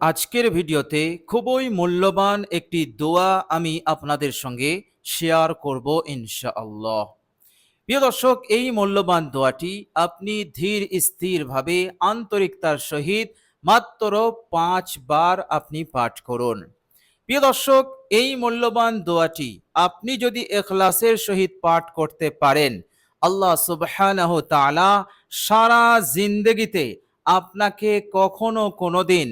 আজকের ভিডিওতে খুবই মূল্যবান একটি দোয়া আমি আপনাদের সঙ্গে শেয়ার করব ইনশাআল্লাহ। প্রিয় দর্শক, এই মূল্যবান দোয়াটি আপনি ধীর স্থিরভাবে আন্তরিকতার সহিত মাত্র পাঁচবার আপনি পাঠ করুন। প্রিয় দর্শক, এই মূল্যবান দোয়াটি আপনি যদি এখলাসের সহিত পাঠ করতে পারেন, আল্লাহ সুবহানাহু সারা জিন্দগিতে আপনাকে কখনো কোনোদিন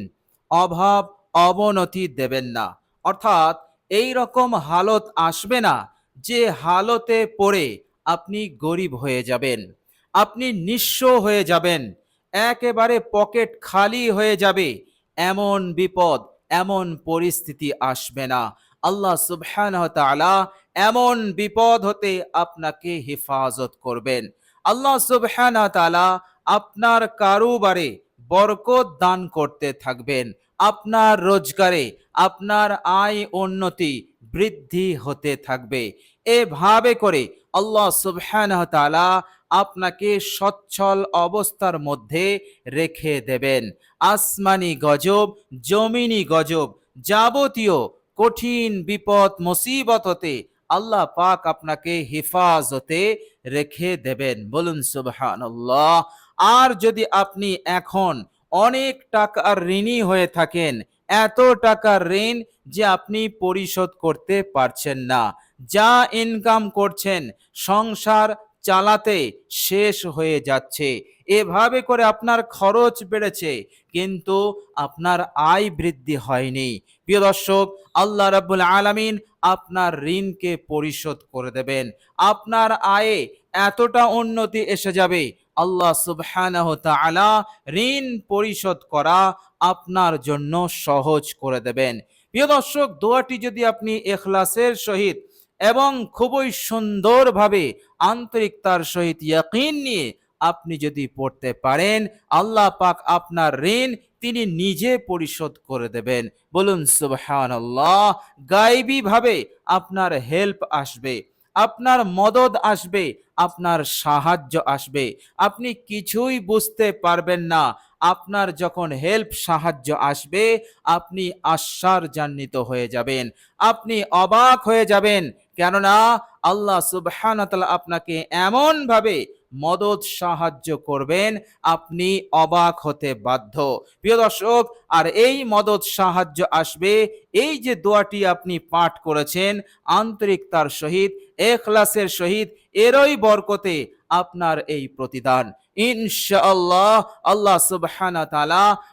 অভাব অবনতি দেবেন না। অর্থাৎ এই রকম হালত আসবে না যে হালতে পড়ে আপনি গরিব হয়ে যাবেন। আপনি নিঃস্ব হয়ে যাবেন। একেবারে পকেট খালি হয়ে যাবে। এমন বিপদ, এমন পরিস্থিতি আসবে না। আল্লাহ সুবহানাহু এমন বিপদ হতে আপনাকে হেফাজত করবেন। আল্লাহ সুবহানাহু আপনার কারোবারে বরকত দান করতে থাকবেন। আপনার রোজগারে, আপনার আয় উন্নতি বৃদ্ধি হতে থাকবে। এভাবে করে আল্লাহ সুবহানাহু আপনাকে সচ্ছল অবস্থার মধ্যে রেখে দেবেন। আসমানি গজব, জমিনি গজব যাবতীয় কঠিন বিপদ মুসিবত হতে আল্লাহ পাক আপনাকে হেফাজতে রেখে দেবেন। বলুন সুবহানাল্লাহ। আর যদি আপনি এখন অনেক টাকার ঋণী হয়ে থাকেন, এত টাকার ঋণ যে আপনি পরিশোধ করতে পারছেন না। যা ইনকাম করছেন, সংসার চালাতে শেষ হয়ে যাচ্ছে। এভাবে করে আপনার খরচ বেড়েছে, কিন্তু আপনার আয় বৃদ্ধি হয়নি। প্রিয় দর্শক, আল্লাহ রাব্বুল আলামিন আপনার ঋণকে পরিশোধ করে দেবেন। আপনার আয়ে এতটা উন্নতি এসে যাবে আল্লাহ সুবহানাহু তাআলা ঋণ পরিশোধ করা আপনার জন্য সহজ করে দেবেন। প্রিয় দর্শক, দোয়াটি যদি আপনি এখলাসের সহিত এবং খুবই সুন্দরভাবে আন্তরিকতার সহিত ইয়াকিন নিয়ে আপনি যদি পড়তে পারেন, আল্লাহ পাক আপনার ঋণ তিনি নিজে পরিশোধ করে দেবেন। বলুন, সুবহানাল্লাহ ভাবে আপনার হেল্প আসবে, আপনার মদত আসবে আপনার সাহায্য আসবে। আপনি কিছুই বুঝতে পারবেন না। আপনার যখন হেল্প সাহায্য আসবে, আপনি আশ্চর্যান্বিত হয়ে যাবেন। আপনি অবাক হয়ে যাবেন। কেননা আল্লাহ সুবহান আপনাকে এমন ভাবে মদত সাহায্য করবেন, আপনি অবাক হতে বাধ্য। প্রিয় দর্শক, আর এই মদত সাহায্য আসবে, এই যে দোয়াটি আপনি পাঠ করেছেন আন্তরিকতার সহিত, এখলাসের সহিত, এরই বরকতে আপনার এই প্রতিদান। ইনশাআল্লাহ, আল্লাহ সুবহানা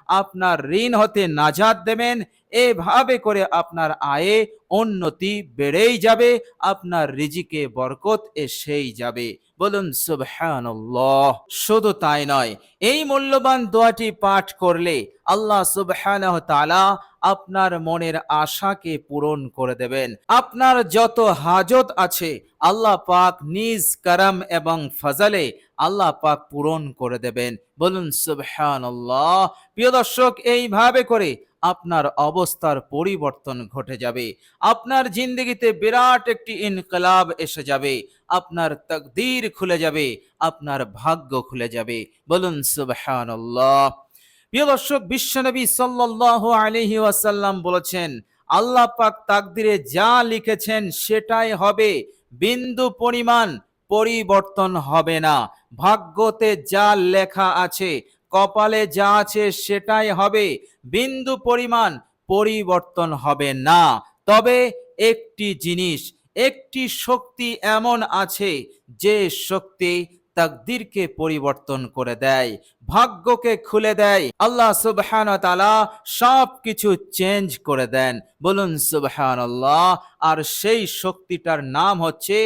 আপনার ঋণ হতে নাজাত দেবেন, এভাবে করে আপনার আয়ে উন্নতি বেড়েই যাবে, আপনার রিজিকে বরকত এসেই যাবে। বলুন, সুবহানাল্লাহ। শুধু তাই নয়, এই মূল্যবান দোয়াটি পাঠ করলে আল্লাহ সুবহানাহু তাআলা আপনার মনের আশাকে পূরণ করে দেবেন। আপনার যত হাজত আছে, আল্লাহ পাক নিজ কারাম এবং ফজলে আল্লাহ পাক পূরণ করে দেবেন। বলুন, সুবহানাল্লাহ। প্রিয় দর্শক, এইভাবে করে আপনার অবস্থার পরিবর্তন ঘটে যাবে। আপনার জিন্দগিতে বিরাট একটি ইনকলাব এসে যাবে। আপনার তকদির খুলে যাবে। আপনার ভাগ্য খুলে যাবে। বলুন, সুবহানাল্লাহ। প্রিয় দর্শক, বিশ্বনবী সাল্লাল্লাহু আলাইহি ওয়াসাল্লাম বলেছেন, আল্লাহ পাক তাকদিরে যা লিখেছেন সেটাই হবে। বিন্দু পরিমাণ পরিবর্তন হবে না। ভাগ্যতে যা লেখা আছে কপালে যা আছে সেটাই হবে। বিন্দু পরিমাণ পরিবর্তন হবে না। তবে একটি জিনিস, একটি শক্তি এমন আছে যে শক্তি তাকদিরকে পরিবর্তন করে দেয়, ভাগ্যকে খুলে দেয়। আল্লাহ সুবহান তালা সব কিছু চেঞ্জ করে দেন। বলুন সুবহান আর সেই শক্তিটার নাম হচ্ছে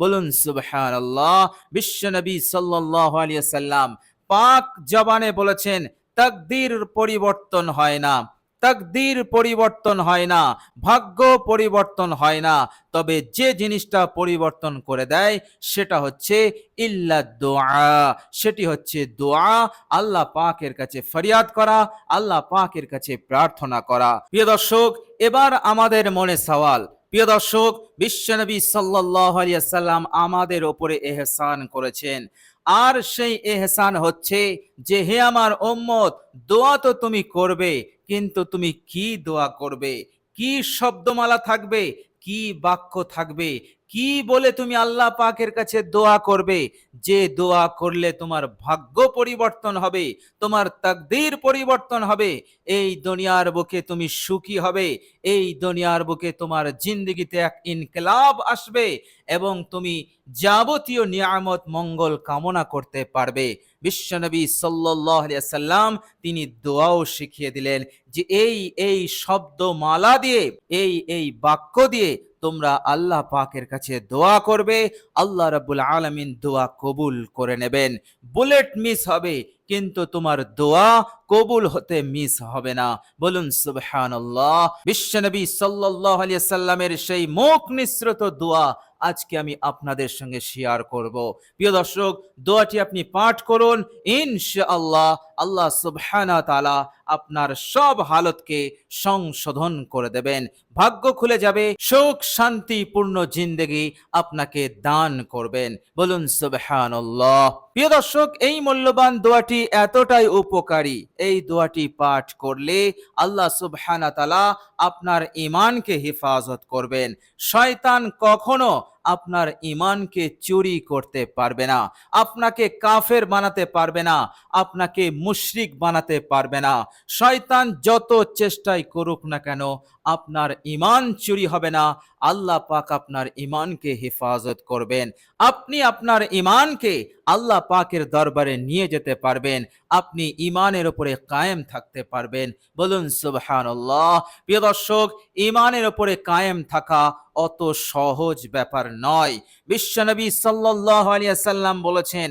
বলুন সুবহান আল্লাহ বিশ্বনবী সাল্লাহ আলিয়া সাল্লাম পাক জবানে বলেছেন, তাকদির পরিবর্তন হয় না। তাকদির পরিবর্তন হয় না, ভাগ্য পরিবর্তন হয় না। তবে যে জিনিসটা পরিবর্তন করে দেয়, সেটা হচ্ছে ইল্লা দোয়া। সেটি হচ্ছে দোয়া, আল্লাহ পাকের কাছে ফরিয়াদ করা, আল্লাহ পাকের কাছে প্রার্থনা করা। প্রিয় দর্শক, এবার আমাদের মনে সওয়াল। প্রিয় দর্শক বিশ্বনবী সাল্লাহ সাল্লাম আমাদের ওপরে এহসান করেছেন। আর সেই এহসান হচ্ছে যে, হে আমার ওম্মত দোয়া তো তুমি করবে কিন্তু তুমি কি দোয়া করবে? কি শব্দমালা থাকবে? কি বাক্য থাকবে? কি বলে তুমি আল্লাহ পাকের কাছে দোয়া করবে? যে দোয়া করলে তোমার ভাগ্য পরিবর্তন হবে, তোমার তাকদীর পরিবর্তন হবে, এই দুনিয়ার বুকে তুমি সুখী হবে, এই দুনিয়ার বুকে তোমার জিন্দগিতে এক ইনকলাব আসবে এবং তুমি যাবতীয় নিয়ামত, মঙ্গল কামনা করতে পারবে। বিশ্বনবী সাল্লাম তিনি দোয়াও শিখিয়ে দিলেন যে, এই এই শব্দমালা দিয়ে, এই এই বাক্য দিয়ে তোমরা আল্লাহ পাকের কাছে দোয়া করবে। আল্লাহ রাব্বুল আলামিন দোয়া কবুল করে নেবেন। বুলেট মিস হবে, কিন্তু তোমার দোয়া কবুল হতে মিস হবে না। বলুন, সুবহানাল্লাহ। বিশ্বনবী সাল্লাল্লাহু আলাইহি সাল্লামের সেই মুখ নিঃসৃত দোয়া আজকে আমি আপনাদের সঙ্গে শেয়ার করব। প্রিয় দর্শক, দোয়াটি আপনি পাঠ করুন। ইনশাআল্লাহ আল্লাহ সুবহানা তাআলা আপনার সব হালতকে সংশোধন করে দেবেন। ভাগ্য খুলে যাবে, সুখ শান্তিপূর্ণ জিন্দেগি আপনাকে দান করবেন। বলুন সুবহানাল্লাহ। প্রিয় দর্শক, এই মূল্যবান দোয়াটি এতটাই উপকারী। এই দোয়াটি পাঠ করলে আল্লাহ সুবহানা তাআলা আপনার ইমানকে হেফাজত করবেন। শয়তান কখনো আপনার ইমানকে চুরি করতে পারবে না, আপনাকে কাফের বানাতে পারবে না, আপনাকে মুশরিক বানাতে পারবে না। শয়তান যত চেষ্টাই করুক না কেন, আপনার ইমান চুরি হবে না আল্লাহ পাক আপনার ইমানকে হেফাজত করবেন। আপনি আপনার ইমানকে আল্লাহ পাকের দরবারে নিয়ে যেতে পারবেন। আপনি ইমানের উপরে কায়েম থাকতে পারবেন। বলুন, সুবহানাল্লাহ। প্রিয় দর্শক ইমানের উপরে কায়েম থাকা অত সহজ ব্যাপার নয়। বিশ্বনবী সাল্লাল্লাহু আলাইহি সাল্লাম বলেছেন,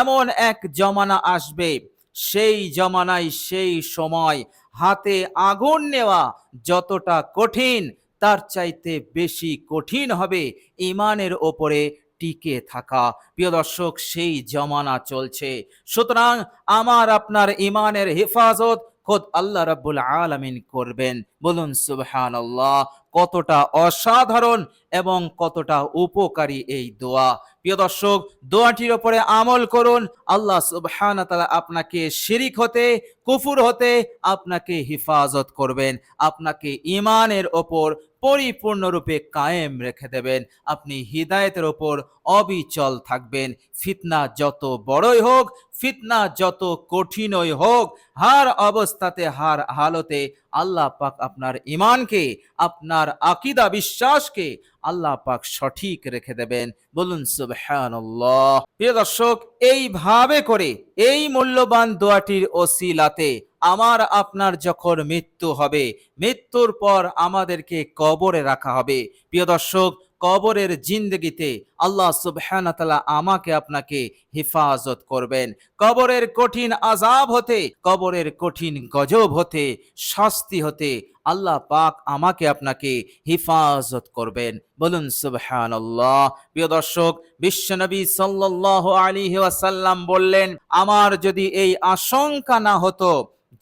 এমন এক জমানা আসবে, সেই জমানায় সেই সময় হাতে আগুন নেওয়া যতটা কঠিন তার চাইতে বেশি কঠিন হবে ইমানের ওপরে টিকে থাকা। প্রিয় দর্শক, সেই জমানা চলছে। সুতরাং আমার আপনার ইমানের হেফাজত খোদ আল্লাহ রাব্বুল আলামিন করবেন। বলুন, সুবহানাল্লাহ, কতটা অসাধারণ এবং কতটা উপকারী এই দোয়া। প্রিয় দর্শক, দোয়াটির ওপরে আমল করুন। আল্লাহ সুবহানাহু তাআলা আপনাকে শিরিক হতে, কুফুর হতে আপনাকে হেফাজত করবেন। আপনাকে ইমানের ওপর পরিপূর্ণরূপে কায়েম রেখে দেবেন। আপনি হিদায়েতের ওপর অবিচল থাকবেন। ফিতনা যত বড়ই হোক, ফিতনা যত কঠিনই হোক, হার অবস্থাতে, হার হালতে আল্লাহ পাক আপনার ইমানকে আপনার আকিদা বিশ্বাসকে আল্লাহ পাক সঠিক রেখে দেবেন। বলুন, সুবহানাল্লাহ। প্রিয় দর্শক, এইভাবে করে এই মূল্যবান দোয়াটির ওসিলাতে আমার আপনার যখন মৃত্যু হবে, মৃত্যুর পর আমাদেরকে কবরে রাখা হবে। প্রিয় দর্শক, কবরের জিন্দগিতে আল্লাহ সুবহানাহু তাআলা আমাকে আপনাকে হেফাজত করবেন। কবরের কঠিন আজাব হতে, কবরের কঠিন গজব হতে, শাস্তি হতে আল্লাহ পাক আমাকে আপনাকে হেফাজত করবেন। বলুন সুবহানাল্লাহ। প্রিয় দর্শক বিশ্বনবী সাল্লাল্লাহু আলাইহি ওয়াসাল্লাম বললেন, আমার যদি এই আশঙ্কা না হতো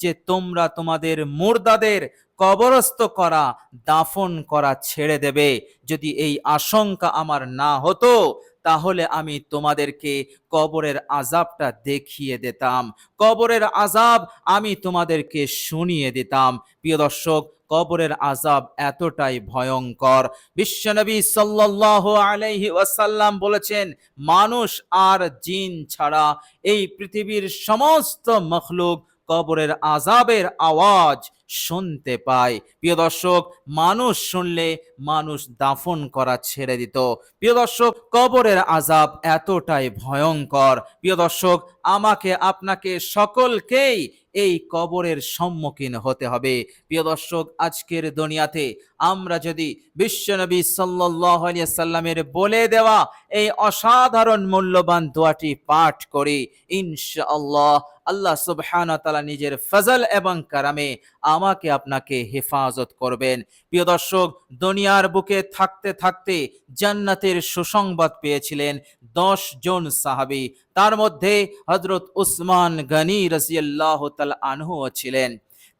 যে তোমরা তোমাদের মুর্দাদের কবরস্থ করা, দাফন করা ছেড়ে দেবে। যদি এই আশঙ্কা আমার না হতো, তাহলে আমি তোমাদেরকে কবরের আজাবটা দেখিয়ে দিতাম। কবরের আজাব আমি তোমাদেরকে শুনিয়ে দিতাম। প্রিয় দর্শক, কবরের আজাব এতটাই ভয়ঙ্কর। বিশ্বনবী সাল্লাল্লাহু আলাইহি ওয়াসাল্লাম বলেছেন, মানুষ আর জিন ছাড়া এই পৃথিবীর সমস্ত মখলুক কবরের আজাবের আওয়াজ শুনতে পায়। প্রিয় দর্শক, মানুষ শুনলে মানুষ দাফন করা ছেড়ে দিত। প্রিয় দর্শক, কবরের আজাব এতটাই ভয়ঙ্কর। প্রিয় দর্শক, আমাকে, আপনাকে সকলকেই এই কবরের সম্মুখীন হতে হবে। প্রিয় দর্শক, আজকের দুনিয়াতে আমরা যদি বিশ্বনবী আলাইহি সাল্লামের বলে দেওয়া এই অসাধারণ মূল্যবান দোয়াটি পাঠ করি, ইনশাআল্লাহ আল্লাহ তাআলা নিজের ফজল এবং কারামে আমাকে আপনাকে হেফাজত করবেন। প্রিয় দর্শক, দুনিয়ার বুকে থাকতে থাকতে জান্নাতের সুসংবাদ পেয়েছিলেন দশ জন সাহাবী। তার মধ্যে হজরত উসমান গনি রাজিয়াল্লাহ তাল আনহু ছিলেন।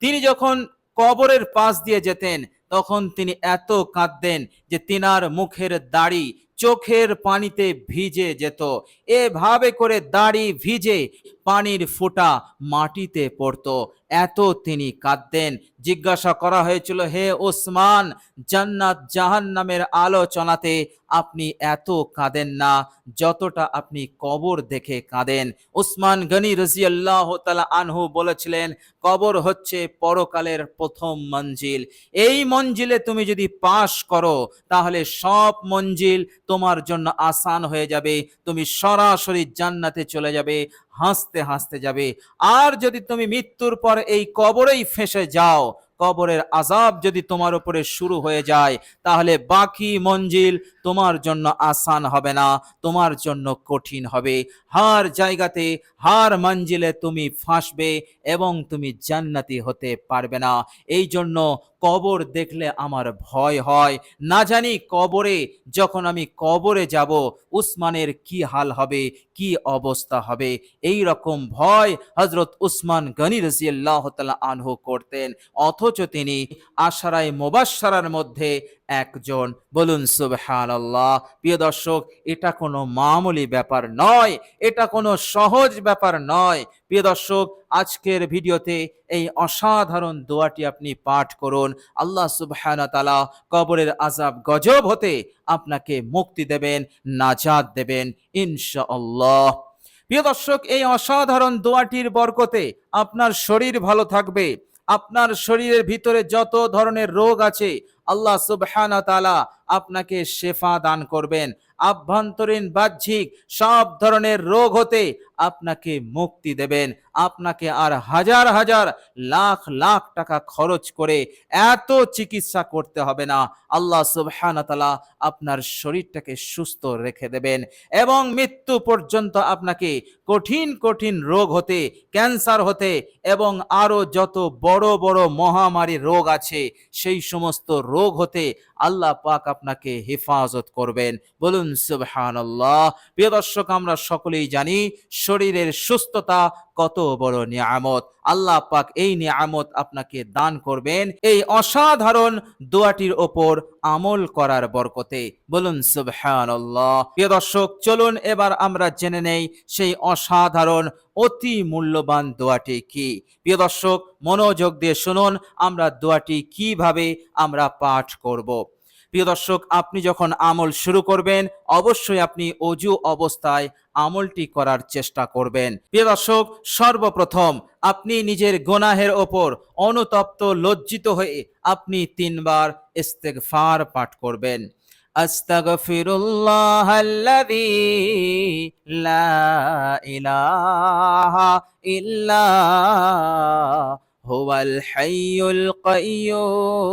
তিনি যখন কবরের পাশ দিয়ে যেতেন, তখন তিনি এত কাঁদতেন যে তিনার মুখের দাড়ি চোখের পানিতে ভিজে যেত। এভাবে করে দাড়ি ভিজে পানির ফোঁটা মাটিতে পড়তো। এত তিনি কাঁদতেন। জিজ্ঞাসা করা হয়েছিল, হে ওসমান, জান্নাত জাহান্নামের আলোচনাতে আপনি এত কাঁদেন না? যতটা আপনি কবর দেখে কাঁদেন। উসমান গনি রাজিয়াল্লাহ তালা আনহু বলেছিলেন, কবর হচ্ছে পরকালের প্রথম মঞ্জিল। এই মঞ্জিলে তুমি যদি পাশ করো, তাহলে সব মঞ্জিল তোমার জন্য আসান হয়ে যাবে। তুমি সরাসরি জান্নাতে চলে যাবে। হাসতে হাসতে যাবে। আর যদি তুমি মৃত্যুর পর এই কবরেই ফেঁসে যাও, কবরের আজাব যদি তোমার উপরে শুরু হয়ে যায়, তাহলে বাকি মঞ্জিল তোমার জন্য আসান হবে না, তোমার জন্য কঠিন হবে। হার জায়গাতে হার মঞ্জিলে তুমি ফাঁসবে এবং তুমি জান্নাতি হতে পারবে না। এই জন্য কবর দেখলে আমার ভয় হয়। না জানি কবরে যখন আমি কবরে যাব, উসমানের কি হাল হবে, কি অবস্থা হবে? এই রকম ভয় হজরত উসমান গনি রাজিয়াল্লাহ তাআলা আনহু করতেন। অথচ তিনি আশারায় মোবাসারার মধ্যে একজন। বলুন, সুবহানাল্লাহ। প্রিয় দর্শক, এটা কোনো মামুলি ব্যাপার নয়, এটা কোনো সহজ ব্যাপার নয়। প্রিয় দর্শক, আজকের ভিডিওতে এই অসাধারণ দোয়াটি আপনি পাঠ করুন। আল্লাহ সুবহানাহু ওয়া তাআলা কবরের আজাব গজব হতে আপনাকে মুক্তি দেবেন নাজাদ দেবেন, ইনশাআল্লাহ। প্রিয় দর্শক, এই অসাধারণ দোয়াটির বরকতে আপনার শরীর ভালো থাকবে আপনার শরীরের ভিতরে যত ধরনের রোগ আছে, আল্লাহ সুবহানা তালা আপনাকে শেফা দান করবেন। আভ্যন্তরীণ বাহ্যিক সব ধরনের রোগ হতে আপনাকে মুক্তি দেবেন। আপনাকে আর হাজার হাজার লাখ লাখ টাকা খরচ করে এত চিকিৎসা করতে হবে না। আল্লাহ সুবহানা তালা আপনার শরীরটাকে সুস্থ রেখে দেবেন এবং মৃত্যু পর্যন্ত আপনাকে কঠিন কঠিন রোগ হতে, ক্যান্সার হতে এবং আরও যত বড় বড় মহামারী রোগ আছে, সেই সমস্ত রোগ হতে আল্লাহ পাক আপনাকে হেফাজত করবেন। বলুন সুবহানাল্লাহ। প্রিয় দর্শক, আমরা সকলেই জানি শরীরের সুস্থতা কত বড় নিয়ামত। আল্লাহ পাক এই নিয়ামত আপনাকে দান করবেন। এই অসাধারণ দোয়াটির ওপর আমল করার বরকতে। বলুন, সুবহানাল্লাহ। প্রিয় দর্শক, চলুন এবার আমরা জেনে নেই সেই অসাধারণ, অতি মূল্যবান দোয়াটি কি। প্রিয় দর্শক, মনোযোগ দিয়ে শুনুন, আমরা দোয়াটি কীভাবে আমরা পাঠ করব। প্রিয় দর্শক, আপনি যখন আমল শুরু করবেন, অবশ্যই আপনি অজু অবস্থায় আমলটি করার চেষ্টা করবেন। প্রিয় দর্শক, সর্বপ্রথম আপনি নিজের গোনাহের ওপর অনুতপ্ত, লজ্জিত হয়ে আপনি তিনবার ইস্তেগফার পাঠ করবেন। আস্তাগফিরুল্লাহ আল্লাযী ইলাহা ইল্লা হুয়াল হাইয়ুল কাইয়্যুম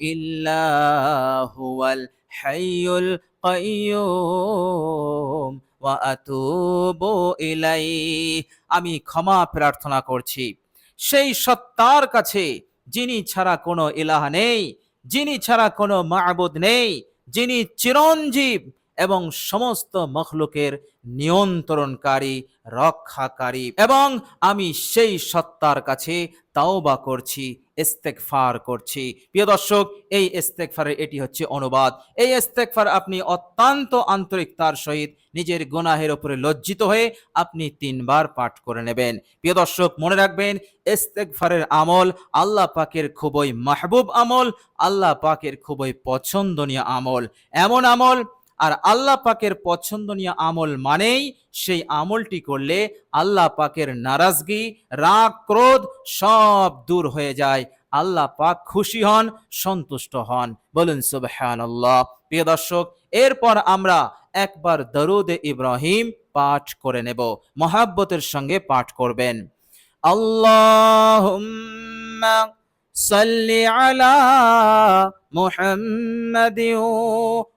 إلا هو الحي القيوم وأتوب إليه আমি ক্ষমা প্রার্থনা করছি সেই সত্তার কাছে যিনি ছাড়া কোনো ইলাহ নেই যিনি ছাড়া কোনো মাহবুদ নেই যিনি চিরঞ্জীব এবং সমস্ত মখলুকের নিয়ন্ত্রণকারী, রক্ষাকারী। এবং আমি সেই সত্তার কাছে তাওবা করছি ইস্তেকফার করছি। প্রিয় দর্শক, এই ইস্তেকফারের এটি হচ্ছে অনুবাদ। এই ইস্তেকফার আপনি অত্যন্ত আন্তরিকতার সহিত নিজের গুনাহের উপরে লজ্জিত হয়ে আপনি তিনবার পাঠ করে নেবেন। প্রিয় দর্শক, মনে রাখবেন ইস্তেকফারের আমল আল্লাহ পাকের খুবই মাহবুব আমল, আল্লাহ পাকের খুবই পছন্দনীয় আমল। এমন আমল আর আল্লাহ পাকের পছন্দনীয় আমল মানেই সেই আমলটি করলে আল্লাহ পাকের নারাজগি, রাগ, ক্রোধ সব দূর হয়ে যায়। আল্লাহ পাক খুশি হন, সন্তুষ্ট হন। বলুন সুবহান আল্লাহ প্রিয় দর্শক, এরপর আমরা একবার দরুদ ইব্রাহিম পাঠ করে নেব। মহাব্বতের সঙ্গে পাঠ করবেন। আল্লাহ সাল্লি আলা মুহাম্মাদিও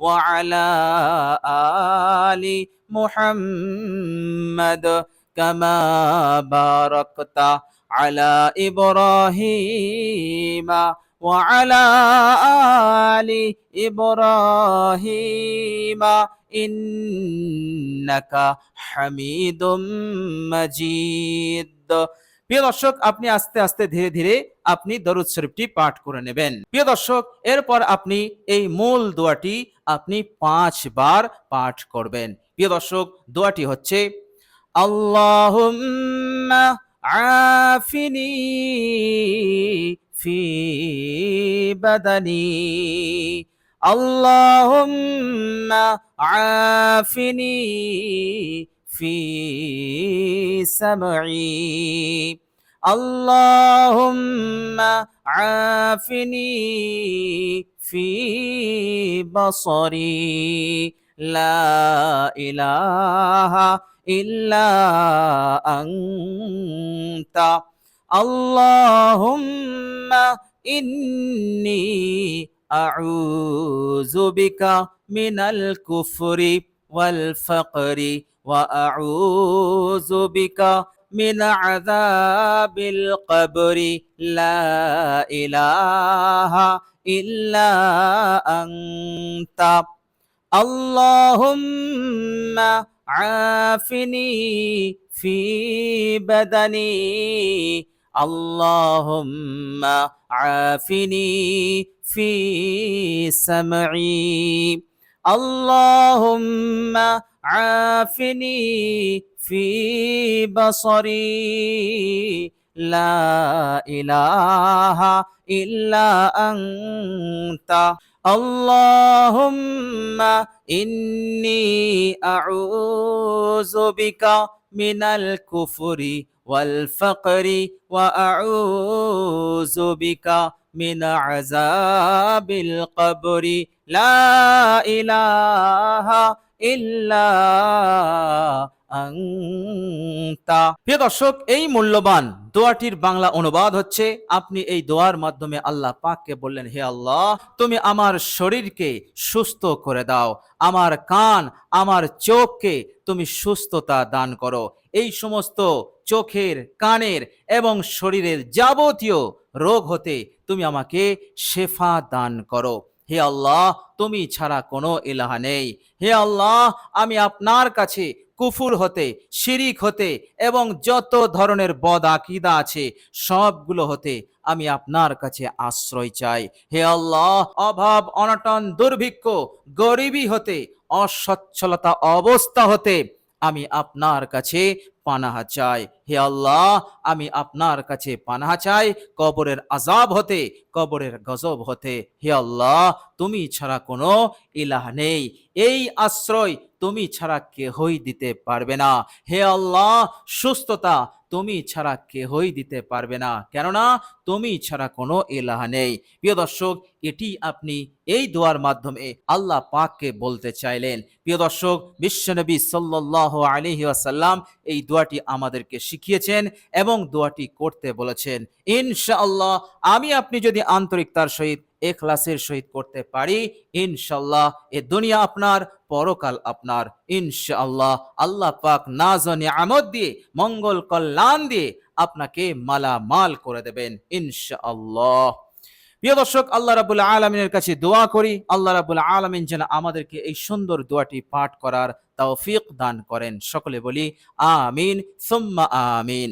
وعلى آل محمد كما باركت على إبراهيم وعلى آل إبراهيم إنك حميد مجيد প্রিয় দর্শক আপনি আস্তে আস্তে ধীরে ধীরে আপনি দরুদ শরীফটি পাঠ করে নেবেন প্রিয় দর্শক এরপর আপনি এই মূল দোয়াটি আপনি পাঁচবার পাঠ করবেন। প্রিয় দর্শক, দোয়াটি হচ্ছে আল্লাহ আফিনি ফি বাদানি, আল্লাহুম্মা আফিনি ফি সামঈ। اللهم عافني في بصري لا إله إلا أنت اللهم إني أعوذ بك من الكفر والفقر وأعوذ بك من عذاب القبر لا إله إلا أنت. اللهم عافني في بدني. اللهم عافني في سمعي. اللهم عافني في بصري. لا إله إلا أنت. اللهم إني أعوذ بك من الكفر والفقر وأعوذ بك من عذاب القبر. لا إله ইল্লা প্রিয় দর্শক, এই মূল্যবান দোয়াটির বাংলা অনুবাদ হচ্ছে, আপনি এই দোয়ার মাধ্যমে আল্লাহ পাককে বললেন, হে আল্লাহ, তুমি আমার শরীরকে সুস্থ করে দাও, আমার কান, আমার চোখকে তুমি সুস্থতা দান করো। এই সমস্ত চোখের, কানের এবং শরীরের যাবতীয় রোগ হতে তুমি আমাকে শেফা দান করো। হে আল্লাহ, তুমি ছাড়া কোনো ইলাহা নেই। হে আল্লাহ, আমি আপনার কাছে কুফুর হতে, শিরিক হতে এবং যত ধরনের বদ আকিদা আছে, সবগুলো হতে আমি আপনার কাছে আশ্রয় চাই। হে আল্লাহ, অভাব, অনটন, দুর্ভিক্ষ, গরিবী হতে, অসচ্ছলতা অবস্থা হতে আমি আপনার কাছে পানাহা চাই। হে আল্লাহ, আমি আপনার কাছে পানাহা চাই। কবরের আজাব হতে, কবরের গজব হতে। হে আল্লাহ, তুমি ছাড়া কোনো ইলাহ নেই। এই আশ্রয় তুমি ছাড়া কেহই দিতে পারবে না। হে আল্লাহ, সুস্থতা তুমি ছাড়া কেহই দিতে পারবে না। কেননা, তুমি ছাড়া কোনো এলাহা নেই। প্রিয় দর্শক, এটি আপনি এই দোয়ার মাধ্যমে আল্লাহ পাককে বলতে চাইলেন। প্রিয় দর্শক বিশ্বনবী সাল্লাহ আলহি আসাল্লাম এই দোয়াটি আমাদেরকে শিখিয়েছেন এবং দোয়াটি করতে বলেছেন। ইনশাআল্লাহ, আমি আপনি যদি আন্তরিকতার সহিত এ এখলাসের সহিত করতে পারি ইনশাল্লাহ এ দুনিয়া আপনার পরকাল আপনার, ইনশাআল্লাহ। আল্লাহ পাক নাজনে আমদ দিয়ে, মঙ্গল কল্যাণ দিয়ে আপনাকে মালামাল করে দেবেন, ইনশাআল্লাহ। প্রিয় দর্শক, আল্লাহ রাবুল আলমিনের কাছে দোয়া করি। আল্লাহ রাবুল আলমিন যেন আমাদেরকে এই সুন্দর দোয়াটি পাঠ করার তৌফিক দান করেন। সকলে বলি, আমিন, সুম্মা আমিন।